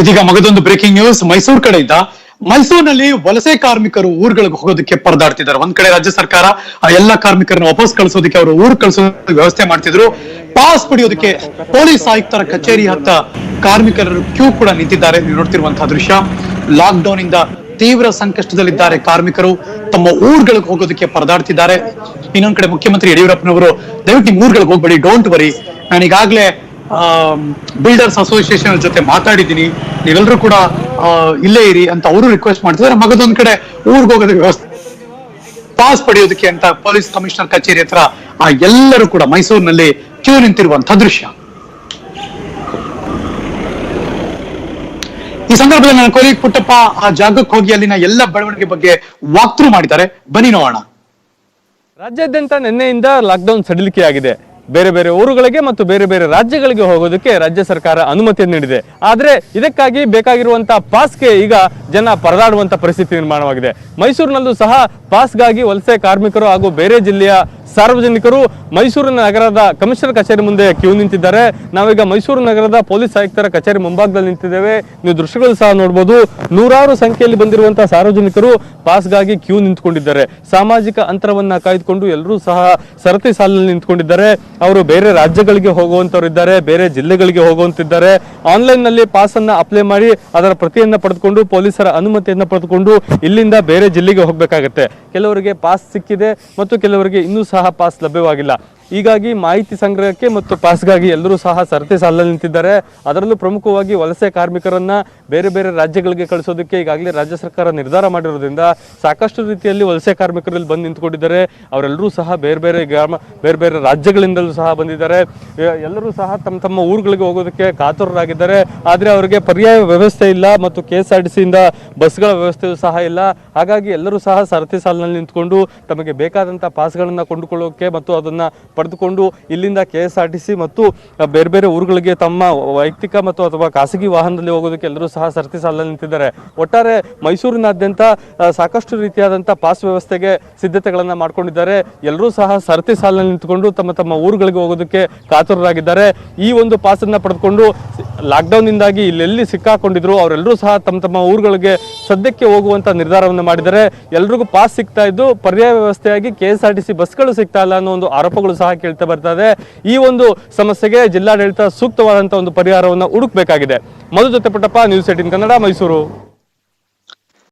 ಇದೀಗ ಮಗದೊಂದು breaking news Mysuru ಕಡೆಯಿಂದ ಮೈಸೂರಿನಲ್ಲಿ ವಲಸೆ ಕಾರ್ಮಿಕರು ಊರುಗಳಿಗೆ ಹೋಗೋದಕ್ಕೆ ಪರದಾಡ್ತಿದ್ದಾರೆ. ಒಂದ್ ಕಡೆ ರಾಜ್ಯ ಸರ್ಕಾರ, ಆ ಎಲ್ಲಾ ಕಾರ್ಮಿಕರನ್ನ ವಾಪಸ್ ಕಳಿಸೋದಕ್ಕೆ ಅವರು ಊರು ಕಳಿಸೋದಕ್ಕೆ ವ್ಯವಸ್ಥೆ ಮಾಡ್ತಿದ್ರು. ಪಾಸ್ ಪಡೆಯೋದಕ್ಕೆ ಪೊಲೀಸ್ ಆಯುಕ್ತರ ಕಚೇರಿ ಹತ್ತ ಕಾರ್ಮಿಕರು ಕ್ಯೂ ಕೂಡ ನಿಂತಿದ್ದಾರೆ. ನೀವು ನೋಡ್ತಿರುವಂತಹ ದೃಶ್ಯ. ಲಾಕ್ ಡೌನ್ ಇಂದ ತೀವ್ರ ಸಂಕಷ್ಟದಲ್ಲಿದ್ದಾರೆ ಕಾರ್ಮಿಕರು. ತಮ್ಮ ಊರುಗಳಿಗೆ ಹೋಗೋದಕ್ಕೆ ಪರದಾಡ್ತಿದ್ದಾರೆ. ಇನ್ನೊಂದ್ ಕಡೆ ಮುಖ್ಯಮಂತ್ರಿ ಯಡಿಯೂರಪ್ಪನವರು, ದಯವಿಟ್ಟು ಊರುಗಳಿಗೆ ಹೋಗ್ಬೇಡಿ ಡೋಂಟ್ ವರಿ ನಾನು ಈಗಾಗಲೇ ಬಿಲ್ಡರ್ಸ್ ಅಸೋಸಿಯೇಷನ್ ಜೊತೆ ಮಾತಾಡಿದ್ದೀನಿ. ನೀವೆಲ್ಲರೂ ಕೂಡ ಇಲ್ಲೇ ಇರಿ ಅಂತ ಅವರು ರಿಕ್ವೆಸ್ಟ್ ಮಾಡ್ತಿದ್ದಾರೆ. ಮಗದೊಂದ್ ಕಡೆ ಊರಿಗೆ ಹೋಗೋದಕ್ಕೆ ವ್ಯವಸ್ಥೆ. ಪಾಸ್ ಪಡೆಯೋದಕ್ಕೆ ಅಂತ ಪೊಲೀಸ್ ಕಮಿಷನರ್ ಕಚೇರಿ ಹತ್ರ ಆ ಎಲ್ಲರೂ ಕೂಡ ಮೈಸೂರಿನಲ್ಲಿ ಕ್ಯೂ ನಿಂತಿರುವಂತಹ ದೃಶ್ಯ. ಈ ಸಂದರ್ಭದಲ್ಲಿ ನನ್ನ ಕೊಲಿ ಪುಟ್ಟಪ್ಪ ಆ ಜಾಗಕ್ಕೆ ಹೋಗಿ ಅಲ್ಲಿನ ಎಲ್ಲ ಬೆಳವಣಿಗೆ ಬಗ್ಗೆ ವಾಕ್ಥ್ರೂ ಮಾಡಿದ್ದಾರೆ. ಬನ್ನಿ ನೋಡೋಣ. ರಾಜ್ಯಾದ್ಯಂತ ನಿನ್ನೆಯಿಂದ ಲಾಕ್ಡೌನ್ ಸಡಿಲಿಕೆಯಾಗಿದೆ. ಬೇರೆ ಬೇರೆ ಊರುಗಳಿಗೆ ಮತ್ತು ಬೇರೆ ಬೇರೆ ರಾಜ್ಯಗಳಿಗೆ ಹೋಗೋದಕ್ಕೆ ರಾಜ್ಯ ಸರ್ಕಾರ ಅನುಮತಿ ನೀಡಿದೆ. ಆದರೆ ಇದಕ್ಕಾಗಿ ಬೇಕಾಗಿರುವಂತಹ ಪಾಸ್ಗೆ ಈಗ ಜನ ಪರದಾಡುವಂತ ಪರಿಸ್ಥಿತಿ ನಿರ್ಮಾಣವಾಗಿದೆ. ಮೈಸೂರಿನಲ್ಲೂ ಸಹ ಪಾಸ್ಗಾಗಿ ವಲಸೆ ಕಾರ್ಮಿಕರು ಹಾಗೂ ಬೇರೆ ಜಿಲ್ಲೆಯ ಸಾರ್ವಜನಿಕರು ಮೈಸೂರು ನಗರದ ಕಮಿಷನರ್ ಕಚೇರಿ ಮುಂದೆ ಕ್ಯೂ ನಿಂತಿದ್ದಾರೆ. ನಾವೀಗ ಮೈಸೂರು ನಗರದ ಪೊಲೀಸ್ ಆಯುಕ್ತರ ಕಚೇರಿ ಮುಂಭಾಗದಲ್ಲಿ ನಿಂತಿದ್ದೇವೆ. ನೀವು ದೃಶ್ಯಗಳು ಸಹ ನೋಡಬಹುದು ನೂರಾರು ಸಂಖ್ಯೆಯಲ್ಲಿ ಬಂದಿರುವಂತಹ ಸಾರ್ವಜನಿಕರು ಪಾಸ್ಗಾಗಿ ಕ್ಯೂ ನಿಂತ್ಕೊಂಡಿದ್ದಾರೆ. ಸಾಮಾಜಿಕ ಅಂತರವನ್ನ ಕಾಯ್ದುಕೊಂಡು ಎಲ್ಲರೂ ಸಹ ಸರತಿ ಸಾಲಿನಲ್ಲಿ ನಿಂತ್ಕೊಂಡಿದ್ದಾರೆ. ಅವರು ಬೇರೆ ರಾಜ್ಯಗಳಿಗೆ ಹೋಗುವಂತವರು ಇದ್ದಾರೆ, ಬೇರೆ ಜಿಲ್ಲೆಗಳಿಗೆ ಹೋಗುವಂತಿದ್ದಾರೆ. ಆನ್ಲೈನ್ನಲ್ಲಿ ಪಾಸ್ ಅನ್ನ ಅಪ್ಲೈ ಮಾಡಿ ಅದರ ಪ್ರತಿಯನ್ನ ಪಡೆದುಕೊಂಡು ಪೊಲೀಸರ ಅನುಮತಿಯನ್ನು ಪಡೆದುಕೊಂಡು ಇಲ್ಲಿಂದ ಬೇರೆ ಜಿಲ್ಲೆಗೆ ಹೋಗಬೇಕಾಗತ್ತೆ. ಕೆಲವರಿಗೆ ಪಾಸ್ ಸಿಕ್ಕಿದೆ ಮತ್ತು ಕೆಲವರಿಗೆ ಇನ್ನೂ ಸಹ ಪಾಸ್ ಲಭ್ಯವಾಗಿಲ್ಲ. ಹೀಗಾಗಿ ಮಾಹಿತಿ ಸಂಗ್ರಹಕ್ಕೆ ಮತ್ತು ಪಾಸ್ಗಾಗಿ ಎಲ್ಲರೂ ಸಹ ಸರತಿ ಸಾಲಲ್ಲಿ ನಿಂತಿದ್ದಾರೆ. ಅದರಲ್ಲೂ ಪ್ರಮುಖವಾಗಿ ವಲಸೆ ಕಾರ್ಮಿಕರನ್ನ ಬೇರೆ ಬೇರೆ ರಾಜ್ಯಗಳಿಗೆ ಕಳಿಸೋದಕ್ಕೆ ಈಗಾಗಲೇ ರಾಜ್ಯ ಸರ್ಕಾರ ನಿರ್ಧಾರ ಮಾಡಿರೋದ್ರಿಂದ ಸಾಕಷ್ಟು ರೀತಿಯಲ್ಲಿ ವಲಸೆ ಕಾರ್ಮಿಕರಲ್ಲಿ ಬಂದು ನಿಂತ್ಕೊಂಡಿದ್ದಾರೆ. ಅವರೆಲ್ಲರೂ ಸಹ ಬೇರೆ ಬೇರೆ ಗ್ರಾಮ, ಬೇರೆ ಬೇರೆ ರಾಜ್ಯಗಳಿಂದಲೂ ಸಹ ಬಂದಿದ್ದಾರೆ. ಎಲ್ಲರೂ ಸಹ ತಮ್ಮ ತಮ್ಮ ಊರುಗಳಿಗೆ ಹೋಗೋದಕ್ಕೆ ಕಾತುರರಾಗಿದ್ದಾರೆ. ಆದರೆ ಅವರಿಗೆ ಪರ್ಯಾಯ ವ್ಯವಸ್ಥೆ ಇಲ್ಲ ಮತ್ತು ಕೆ ಎಸ್ ಆರ್ ಟಿ ಸಿಯಿಂದ ಬಸ್ಗಳ ವ್ಯವಸ್ಥೆಯೂ ಸಹ ಇಲ್ಲ. ಹಾಗಾಗಿ ಎಲ್ಲರೂ ಸಹ ಸರತಿ ಸಾಲಿನಲ್ಲಿ ನಿಂತ್ಕೊಂಡು ತಮಗೆ ಬೇಕಾದಂಥ ಪಾಸ್ಗಳನ್ನು ಕೊಂಡುಕೊಳ್ಳೋಕೆ ಮತ್ತು ಅದನ್ನು ಪಡೆದುಕೊಂಡು ಇಲ್ಲಿಂದ K S R T C ಮತ್ತು ಬೇರೆ ಬೇರೆ ಊರುಗಳಿಗೆ ತಮ್ಮ ವೈಯಕ್ತಿಕ ಮತ್ತು ಅಥವಾ ಖಾಸಗಿ ವಾಹನದಲ್ಲಿ ಹೋಗೋದಕ್ಕೆ ಎಲ್ಲರೂ ಸಹ ಸರತಿ ಸಾಲಲ್ಲಿ ನಿಂತಿದ್ದಾರೆ. ಒಟ್ಟಾರೆ ಮೈಸೂರಿನಾದ್ಯಂತ ಸಾಕಷ್ಟು ರೀತಿಯಾದಂಥ ಪಾಸ್ ವ್ಯವಸ್ಥೆಗೆ ಸಿದ್ಧತೆಗಳನ್ನು ಮಾಡಿಕೊಂಡಿದ್ದಾರೆ. ಎಲ್ಲರೂ ಸಹ ಸರತಿ ಸಾಲಲ್ಲಿ ನಿಂತುಕೊಂಡು ತಮ್ಮ ತಮ್ಮ ಊರುಗಳಿಗೆ ಹೋಗೋದಕ್ಕೆ ಕಾತುರರಾಗಿದ್ದಾರೆ. ಈ ಒಂದು ಪಾಸನ್ನು ಪಡೆದುಕೊಂಡು ಲಾಕ್ಡೌನ್ ಇಂದಾಗಿ ಇಲ್ಲೆಲ್ಲಿ ಸಿಕ್ಕಾಕೊಂಡಿದ್ರು ಅವರೆಲ್ಲರೂ ಸಹ ತಮ್ಮ ತಮ್ಮ ಊರುಗಳಿಗೆ ಸದ್ಯಕ್ಕೆ ಹೋಗುವಂತ ನಿರ್ಧಾರವನ್ನು ಮಾಡಿದರೆ ಎಲ್ರಿಗೂ ಪಾಸ್ ಸಿಗ್ತಾ ಇದ್ದು ಪರ್ಯಾಯ ವ್ಯವಸ್ಥೆಯಾಗಿ K S R T C ಬಸ್ಗಳು ಸಿಗ್ತಾ ಇಲ್ಲ ಅನ್ನೋ ಒಂದು ಆರೋಪಗಳು ಸಹ ಕೇಳ್ತಾ ಬರ್ತಾ ಇದೆ. ಈ ಒಂದು ಸಮಸ್ಯೆಗೆ ಜಿಲ್ಲಾಡಳಿತ ಸೂಕ್ತವಾದಂಥ ಒಂದು ಪರಿಹಾರವನ್ನು ಹುಡುಕಬೇಕಾಗಿದೆ. ಮಧು ಜೊತೆ ಪುಟ್ಟಪ್ಪ ನ್ಯೂಸ್ ಏಟಿನ್ ಕನ್ನಡ, ಮೈಸೂರು.